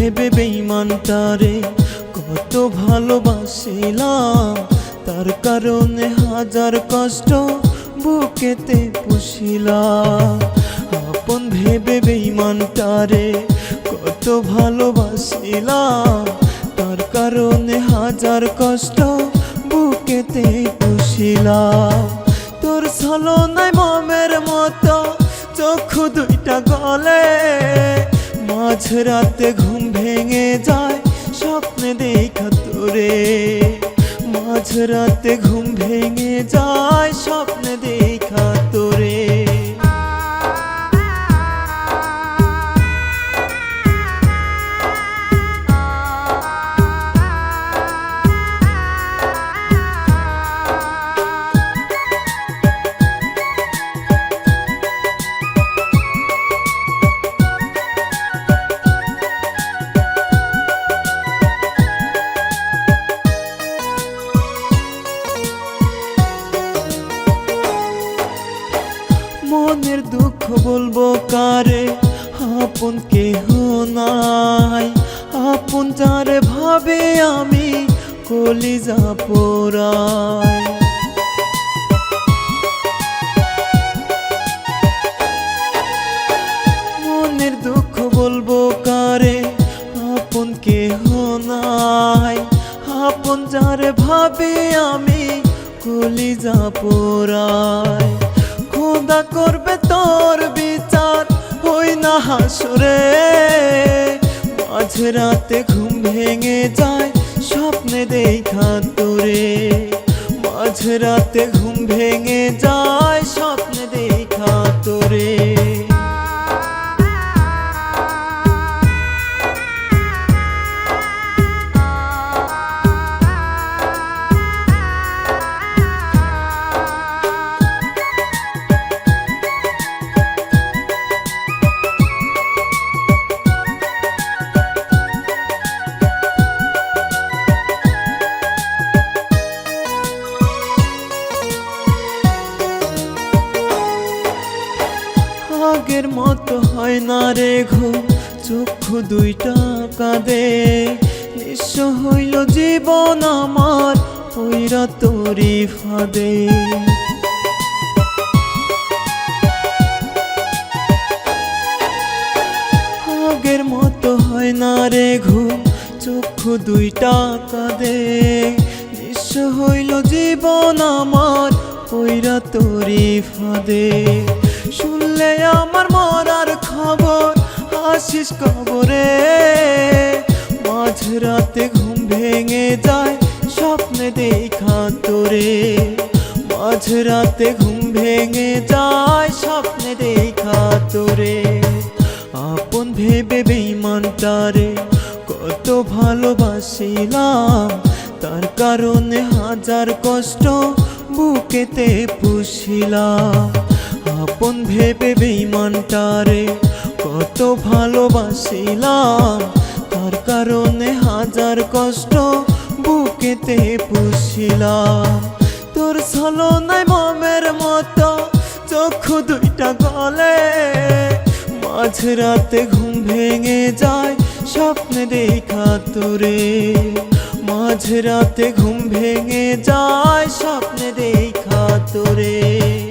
ভেবে বেইমানটারে কত ভালোবাসিলাম। তার কারণে হাজার কষ্ট বুকেতে পুষিলাম। আপন ভেবে বেইমানটারে কত ভালোবাসিলাম। তার কারণে হাজার কষ্ট বুকেতে পুষিলাম। তোর ছলনায় মামের মতো চক্ষু দুইটা গলে। মাঝ রাতে ঘুম ভেঙে যায় স্বপ্নে দেখা তোরে। মাঝ রাতে ঘুম ভেঙে যায় স্বপ্নে দেখা বলব কারে? আপন কেহ নাই। আপন যারে ভাবে আমি কলিজা পোড়াই। মনের দুঃখ বলব কারে? আপন কেহ নাই। আপন যারে ভাবে আমি কলিজা পোড়াই। খোদা করবে তোর বিচার। হই না হাসুরে মাঝ রাতে ঘুম ভেঙে যায়, স্বপ্নে দেখা তোরে। মাঝ রাতে ঘুম ভেঙে যায় আগের মতো হয় না রে ঘু চক্ষু দুইটা কাঁদে। নিঃস্ব হইল জীবন আমার, পইরা তোরি ফাঁদে। আগের মতো হয় না রে ঘু চক্ষু দুইটা কাঁদে। নিঃস্ব হইল জীবন আমার, পইরা তোরি ফাঁদে। শুনলে আমার মরার খবর আসিস কবরে। মাঝ রাতে ঘুম ভেঙে যায় স্বপ্নে দেখা তোরে। মাঝ রাতে ঘুম ভেঙে যায় স্বপ্নে দেখা তোরে। আপন ভেবে বেইমানটারে কত ভালোবাসিলাম, তার কারণে হাজার কষ্ট বুকেতে পুষিলাম। আপন ভেবে বেইমানটারে কত ভালোবাসিলাম। তার কারণে হাজার কষ্ট বুকেতে পুষিলাম। তোর ছলনায় মমের মতো চক্ষু দুইটা গলে। মাঝ রাতে ঘুম ভেঙে যায় স্বপ্নে দেখা তোরে। মাঝ রাতে ঘুম ভেঙে যায় স্বপ্নে দেখা তোরে।